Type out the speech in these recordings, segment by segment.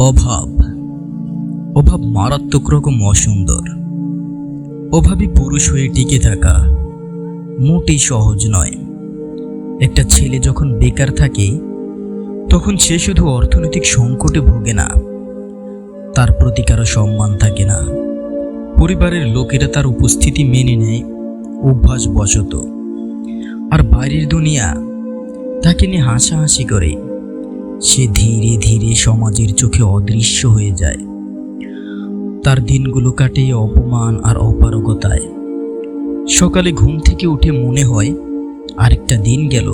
অভাব। অভাব মারাত্মক রকম অসুন্দর। অভাবী পুরুষ হয়ে টিকে থাকা মোটেই সহজ নয়। একটা ছেলে যখন বেকার থাকে, তখন সে শুধু অর্থনৈতিক সংকটে ভোগে না। তার প্রতি কারও সম্মান থাকে না। পরিবারের লোকেরা তার উপস্থিতি মেনে নেয় অভ্যাসবশত। আর বাইরের দুনিয়া তাকে নিয়ে হাসাহাসি করে। সে ধীরে ধীরে সমাজের চোখে অদৃশ্য হয়ে যায়। তার দিনগুলো কাটে অপমান আর অপারগতায়। সকালে ঘুম থেকে উঠে মনে হয়, আরেকটা দিন গেল,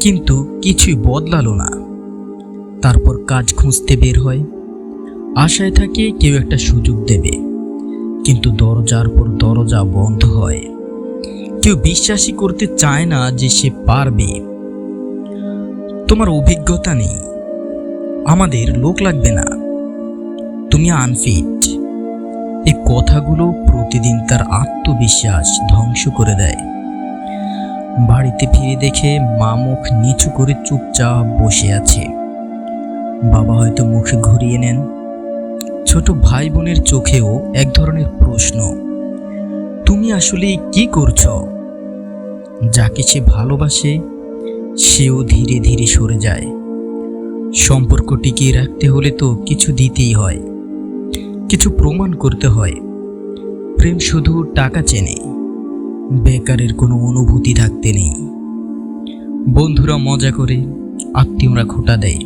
কিন্তু কিছুই বদলালো না। তারপর কাজ খুঁজতে বের হয়। আশায় থাকে কেউ একটা সুযোগ দেবে, কিন্তু দরজার পর দরজা বন্ধ হয়। কেউ বিশ্বাসই করতে চায় না যে সে পারবে। তোমার অভিজ্ঞতা নেই। আমাদের লোক লাগবে না। তুমি আনফিট। এই কথাগুলো প্রতিদিন তার আত্মবিশ্বাস ধ্বংস করে দেয়। বাড়িতে ফিরে দেখে মা মুখ নিচু করে চুপচাপ বসে আছে। বাবা হয়তো মুখ ঘুরিয়ে নেন। ছোট ভাই বোনের চোখেও এক ধরনের প্রশ্ন, তুমি আসলে কি করছ? যাকে সে ভালোবাসে সেও ধীরে ধীরে সরে যায়। সম্পর্ক টিকিয়ে রাখতে হলে তো কিছু দিতেই হয়। কিছু প্রমাণ করতে হয়। প্রেম শুধু টাকা চেনে। বেকারের কোনো অনুভূতি থাকতে নেই। বন্ধুরা মজা করে, আত্মীয়রা খোটা দেয়।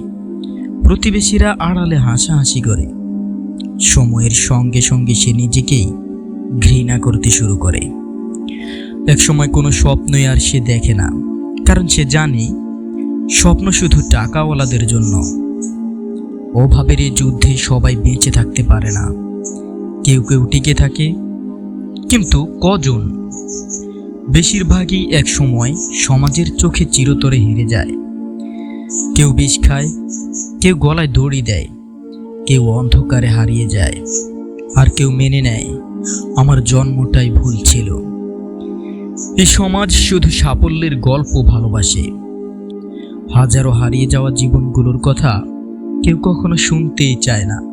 প্রতিবেশীরা আড়ালে হাসাহাসি করে। সময়ের সঙ্গে সঙ্গে সে নিজেকেই ঘৃণা করতে শুরু করে। একসময় কোনো স্বপ্নই আর সে দেখে না। কারণ সে জানে, স্বপ্ন শুধু টাকাওয়ালাদের জন্য। অভাবের এই যুদ্ধে সবাই বেঁচে থাকতে পারে না। কেউ কেউ টিকে থাকে, কিন্তু কজন? বেশিরভাগই এক সময় সমাজের চোখে চিরতরে হেরে যায়। কেউ বিষ খায়, কেউ গলায় দড়ি দেয়, কেউ অন্ধকারে হারিয়ে যায়, আর কেউ মেনে নেয়, আমার জন্মটাই ভুল। এই সমাজ শুধু সাফল্যের গল্প ভালোবাসে। হাজারো হারিয়ে যাওয়া জীবনগুলোর কথা কেউ কখনো শুনতেই চায় না।